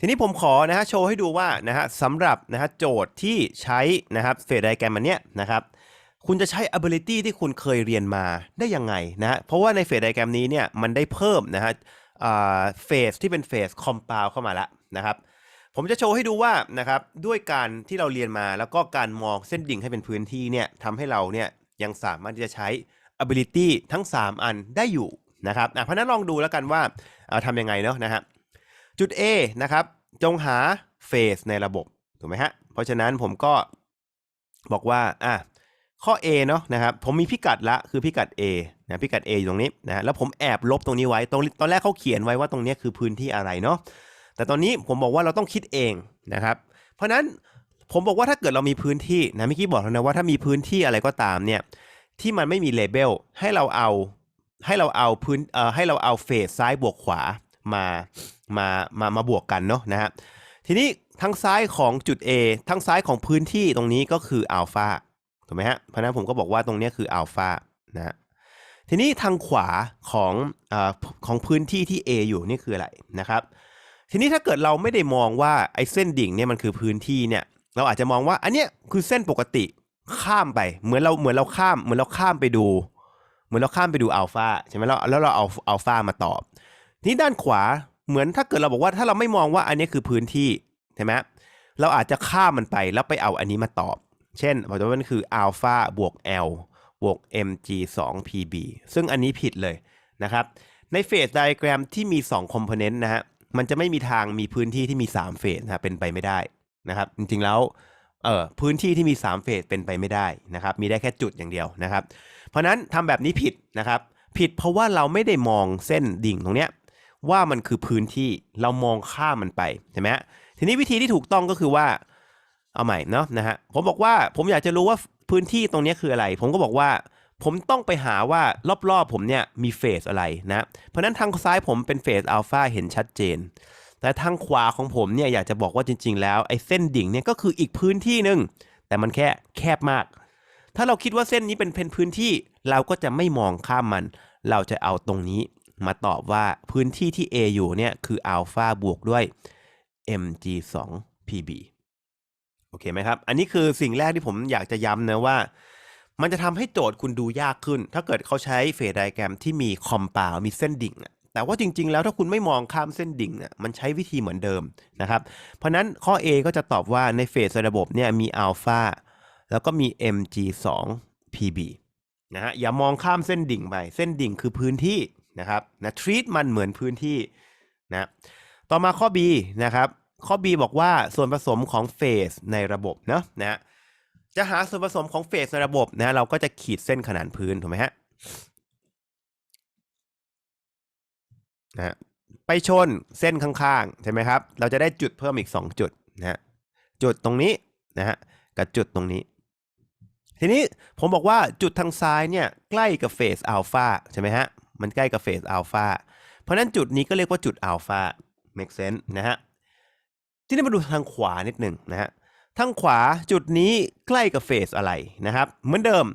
ทีนี้ผมขอนะฮะโชว์ให้ดูว่านะฮะสำหรับนะฮะโจทย์ที่ใช้นะครับเฟสไดแกรมมันเนี้ยนะครับคุณจะใช้ ability ที่คุณเคยเรียนมาได้ยังไงนะฮะเพราะว่าในเฟสไดแกรมนี้เนี่ยมันได้เพิ่มนะฮะเฟสที่เป็นเฟสคอม u n d เข้ามาแล้วนะครับผมจะโชว์ให้ดูว่านะครับด้วยการที่เราเรียนมาแล้วก็การมองเส้นดิ่งให้เป็นพื้นที่เนี่ยทำให้เราเนี่ยยังสามารถที่จะใช้ ability ทั้ง 3 อันได้อยู่นะครับเพราะนั้นลองดูแล้วกันว่าเอาทำยังไงเนาะนะฮะ จุด A นะครับ จงหาเฟสในระบบ ถูกไหมฮะ เพราะฉะนั้นผมก็บอกว่าอะข้อ A เนาะนะครับ ผมมีพิกัดละคือพิกัด A นะพิกัด A อยู่ตรงนี้นะแล้วผมแอบลบตรงนี้ไว้ตรงตอนแรกเขาเขียนไว้ว่าตรงนี้คือพื้นที่อะไรเนาะแต่ตอนนี้ผมบอกว่าเราต้องคิดเองนะครับ เพราะฉะนั้นผมบอกว่าถ้าเกิดเรามีพื้นที่นะเมื่อกี้บอกแล้วนะว่าถ้ามีพื้นที่อะไรก็ตามเนี่ยที่มันไม่มีเลเบลให้เราเอาให้เราเอาพื้นเอ่อให้เราเอาเฟสซ้ายบวกขวามา มามามาบวกกันเนาะนะฮะทีนี้ทั้งซ้ายของจุด A ทั้งซ้ายของพื้นที่ตรงนี้ก็คืออัลฟาถูกไหมฮะเพราะนั้นผมก็บอกว่าตรงนี้คืออัลฟานะฮะทีนี้ทางขวาของเอ่อของพื้นที่ที่ A อยู่นี่คืออะไรนะครับ ทีนี้ถ้าเกิดเราไม่ได้มองว่าไอ้เส้นดิ่งเนี่ยมันคือพื้นที่เนี่ย เราอาจจะมองว่าอันเนี้ยคือเส้นปกติข้ามไปเหมือนเราเหมือนเราข้ามเหมือนเราข้ามไปดู เหมือนเราข้ามไปดูอัลฟาใช่ไหมแล้วแล้วเราเอาอัลฟามาตอบ ทีนี้ด้านขวา เหมือนถ้าเกิดเราบอกว่าถ้าเราไม่มองว่าอันนี้คือพื้นที่ใช่ไหมเราอาจจะข้ามมันไปแล้วไปเอาอันนี้มาตอบ เช่นบอกว่ามันคืออัลฟาบวก L บวก mg 2 pb ซึ่งอันนี้ผิดเลยนะครับ ในเฟสไดอะแกรมที่มี2 component นะฮะ มันจะไม่มีทางมีพื้นที่ที่มี3เฟสนะเป็นไปไม่ได้นะครับ จริงๆแล้วเออพื้นที่ที่มี3เฟสเป็นไปไม่ได้นะครับ มีได้แค่จุดอย่างเดียวนะครับ เพราะนั้นทำแบบนี้ผิดนะครับ ผิดเพราะว่าเราไม่ได้มองเส้นดิ่งตรงเนี้ย ว่ามันคือพื้นที่เรามองข้ามมันไปใช่ไหมฮะทีนี้วิธีที่ถูกต้องก็คือว่าเอาใหม่เนาะนะฮะผมบอกว่าผมอยากจะรู้ว่าพื้นที่ตรงนี้คืออะไร ผมก็บอกว่า ผมต้องไปหาว่ารอบๆผมเนี่ยมีเฟสอะไรนะเพราะนั้นทางซ้ายผมเป็นเฟสอัลฟาเห็นชัดเจน แต่ทางขวาของผมเนี่ยอยากจะบอกว่าจริง ๆ แล้วไอ้เส้นดิ่งเนี่ยก็คืออีกพื้นที่หนึ่งแต่มันแค่แคบมาก ถ้าเราคิดว่าเส้นนี้เป็นเพนพื้นที่ เราก็จะไม่มองข้ามมัน เราจะเอาตรงนี้ มาตอบว่าพื้นที่ที่ A อยู่เนี่ยคืออัลฟาบวกด้วย mg 2 pb โอเคไหมครับ อันนี้คือสิ่งแรกที่ผมอยากจะย้ำนะว่า มันจะทำให้โจทย์คุณดูยากขึ้น ถ้าเกิดเขาใช้เฟสไดแกรมที่มีคอมเปามีเส้นดิ่งแต่ว่าจริง ๆ แล้วถ้าคุณไม่มองข้ามเส้นดิ่งอะมันใช้วิธีเหมือนเดิมนะครับ เพราะนั้นข้อ A ก็จะตอบว่าในเฟสระบบเนี่ยมีอัลฟาแล้วก็มี mg 2 pb นะฮะอย่ามองข้ามเส้นดิ่งไป เส้นดิ่งคือพื้นที่ นะครับนะ treat มันเหมือนพื้นที่นะต่อมาข้อ B นะครับข้อ B บอกว่าส่วนผสมของเฟสในระบบเนาะนะจะหาส่วนผสมของเฟสในระบบนะเราก็จะขีดเส้นขนานพื้นถูกไหมฮะนะฮะไปชนเส้นข้างๆใช่ไหมครับ เราจะได้จุดเพิ่มอีก 2 จุดนะฮะจุดตรงนี้นะฮะกับจุดตรงนี้ ทีนี้ผมบอกว่าจุดทางซ้ายเนี่ยใกล้กับเฟสอัลฟาใช่ไหมฮะ มันใกล้กับเฟสอัลฟาเพราะนั้นจุดนี้ก็เรียกว่าจุดอัลฟา make sense นะฮะ ที่นี่มาดูทางขวานิดหนึ่งนะฮะ ทางขวาจุดนี้ใกล้กับเฟสอะไรนะครับ เหมือนเดิม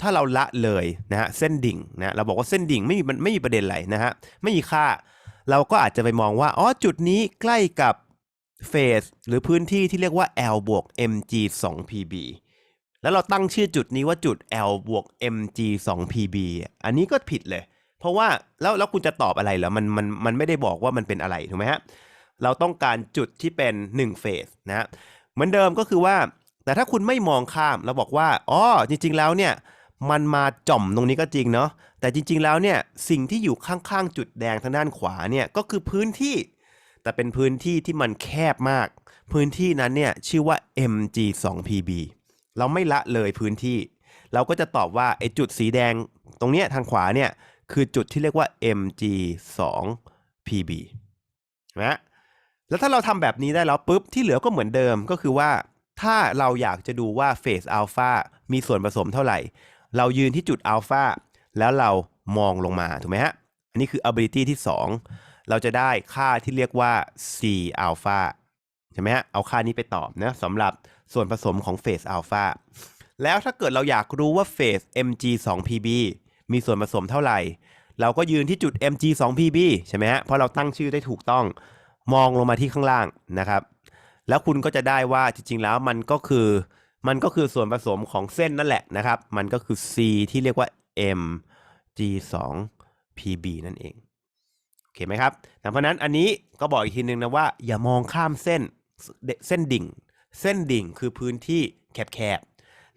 ถ้าเราละเลยนะฮะเส้นดิ่งนะเราบอกว่าเส้นดิ่งไม่มีไม่มีประเด็นอะไรนะฮะไม่มีค่า เราก็อาจจะไปมองว่าอ๋อจุดนี้ใกล้กับเฟสหรือพื้นที่ที่เรียกว่า L บวก mg 2 pb แล้วเราตั้งชื่อจุดนี้ว่าจุด L บวก mg 2 pb อันนี้ก็ผิดเลย เพราะว่าแล้วแล้วคุณจะตอบอะไรเหรอมันมันมันไม่ได้บอกว่ามันเป็นอะไรถูกไหมฮะเราต้องการจุดที่เป็น1เฟสนะฮะเหมือนเดิมก็คือว่า แต่ถ้าคุณไม่มองข้ามเราบอกว่าอ๋อจริง ๆ แล้วเนี่ยมันมาจ่อมตรงนี้ก็จริงเนาะแต่จริง ๆ แล้วเนี่ยสิ่งที่อยู่ข้างๆ จุดแดงทางด้านขวาเนี่ยก็คือพื้นที่ แต่เป็นพื้นที่ที่มันแคบมาก พื้นที่นั้นเนี่ยชื่อว่า mg 2 pb เราไม่ละเลยพื้นที่ เราก็จะตอบว่าไอ้จุดสีแดงตรงเนี้ยทางขวาเนี่ย คือจุดที่เรียกว่า mg 2 pb นะแล้วถ้าเราทำแบบนี้ได้แล้วปุ๊บ ที่เหลือก็เหมือนเดิมก็คือว่าถ้าเราอยากจะดูว่าเฟสอัลฟามีส่วนผสมเท่าไหร่ เรายืนที่จุดอัลฟาแล้วเรามองลงมา ถูกไหมฮะ อันนี้คือ ability ที่ 2 เราจะได้ค่าที่เรียกว่า c อัลฟาใช่ไหมฮะ เอาค่านี้ไปตอบนะสำหรับส่วนผสมของเฟสอัลฟาแล้วถ้าเกิดเราอยากรู้ว่าเฟส mg 2 pb มีส่วนผสมเท่าไหร่ เราก็ยืนที่จุด mg 2 pb ใช่ไหมฮะเพราะเราตั้งชื่อได้ถูกต้องมองลงมาที่ข้างล่างนะครับ แล้วคุณก็จะได้ว่าจริงๆแล้วมันก็คือมันก็คือส่วนผสมของเส้นนั่นแหละนะครับ มันก็คือ C ที่เรียกว่า M G 2 P B นั่นเองโอเคไหมครับเพราะนั้นอันนี้ก็บอกอีกทีนึงนะว่าอย่ามองข้ามเส้นเส้นดิ่ง เส้นดิ่งคือพื้นที่แคบ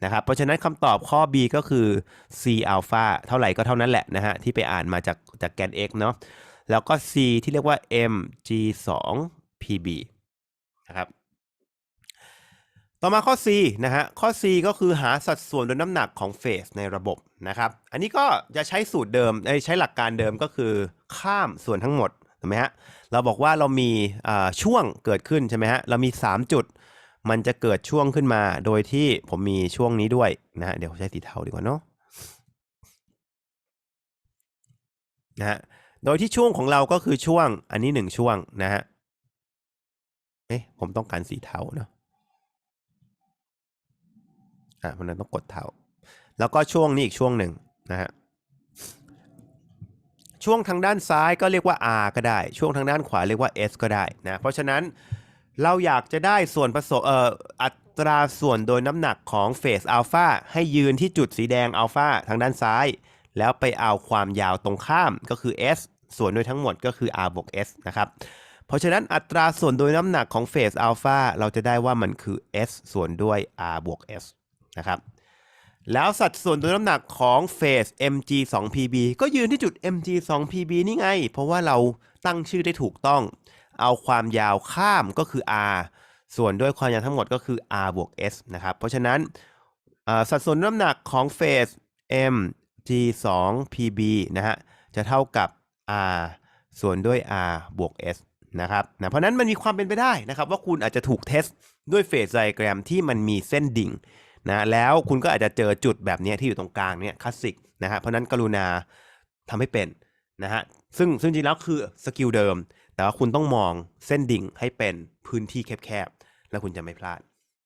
นะครับเพราะฉะนั้นคำตอบข้อ B ก็คือ C alpha เท่าไหร่ก็เท่านั้นแหละนะฮะที่ไปอ่านมาจากจากแกน x เนาะแล้วก็ C ที่เรียกว่า M G 2 P B นะครับต่อมาข้อ C นะฮะ ข้อ C ก็คือหาสัดส่วนโดยน้ำหนักของเฟสในระบบนะครับ อันนี้ก็จะใช้สูตรเดิม ใช้หลักการเดิมก็คือข้ามส่วนทั้งหมด ถูกไหมฮะ เราบอกว่าเรามีช่วงเกิดขึ้นใช่ไหมฮะ เรามี 3 จุด มันจะเกิดช่วงขึ้นมาโดยที่ผมมีช่วงนี้ด้วยนะเดี๋ยวใช้สีเทาดีกว่าเนาะนะฮะโดยที่ช่วงของเราก็คือช่วงอันนี้หนึ่งช่วงนะฮะเอ๊ะผมต้องการสีเทาเนาะอะเพราะฉะนั้นต้องกดเทาแล้วก็ช่วงนี้อีกช่วงหนึ่งนะฮะช่วงทางด้านซ้ายก็เรียกว่า R ก็ได้ ช่วงทางด้านขวาเรียกว่า S ก็ได้นะ เพราะฉะนั้น เราอยากจะได้ส่วนผสมเอ่ออัตราส่วนโดยน้ำหนักของเฟสอัลฟาให้ยืนที่จุดสีแดงอัลฟาทางด้านซ้าย แล้วไปเอาความยาวตรงข้ามก็คือ S ส่วนด้วยทั้งหมดก็คือ R บวก S นะครับ เพราะฉะนั้นอัตราส่วนโดยน้ำหนักของเฟสอัลฟาเราจะได้ว่ามันคือ S ส่วนด้วย R บวก S นะครับ แล้วสัดส่วนโดยน้ำหนักของเฟส mg 2 pb ก็ยืนที่จุด mg 2 pb นี่ไง เพราะว่าเราตั้งชื่อได้ถูกต้อง เอาความยาวข้ามก็คือ r ส่วนด้วยความยาวทั้งหมดก็คือ r บวก s นะครับ เพราะฉะนั้นสัดส่วนน้ำหนักของเฟส mg 2 pb นะฮะ จะเท่ากับ r ส่วนด้วย r บวก s นะครับนะเพราะนั้นมันมีความเป็นไปได้นะครับ ว่าคุณอาจจะถูกเทสด้วยเฟสไดแกรมที่มันมีเส้นดิ่งนะแล้วคุณก็อาจจะเจอจุดแบบนี้ที่อยู่ตรงกลางเนี่ยคลาสสิกนะฮะเพราะนั้นกรุณาทำให้เป็นนะฮะซึ่งซึ่งจริงแล้วคือสกิลเดิม แต่ว่าคุณต้องมองเส้นดิ่งให้เป็นพื้นที่แคบๆ แล้วคุณจะไม่พลาด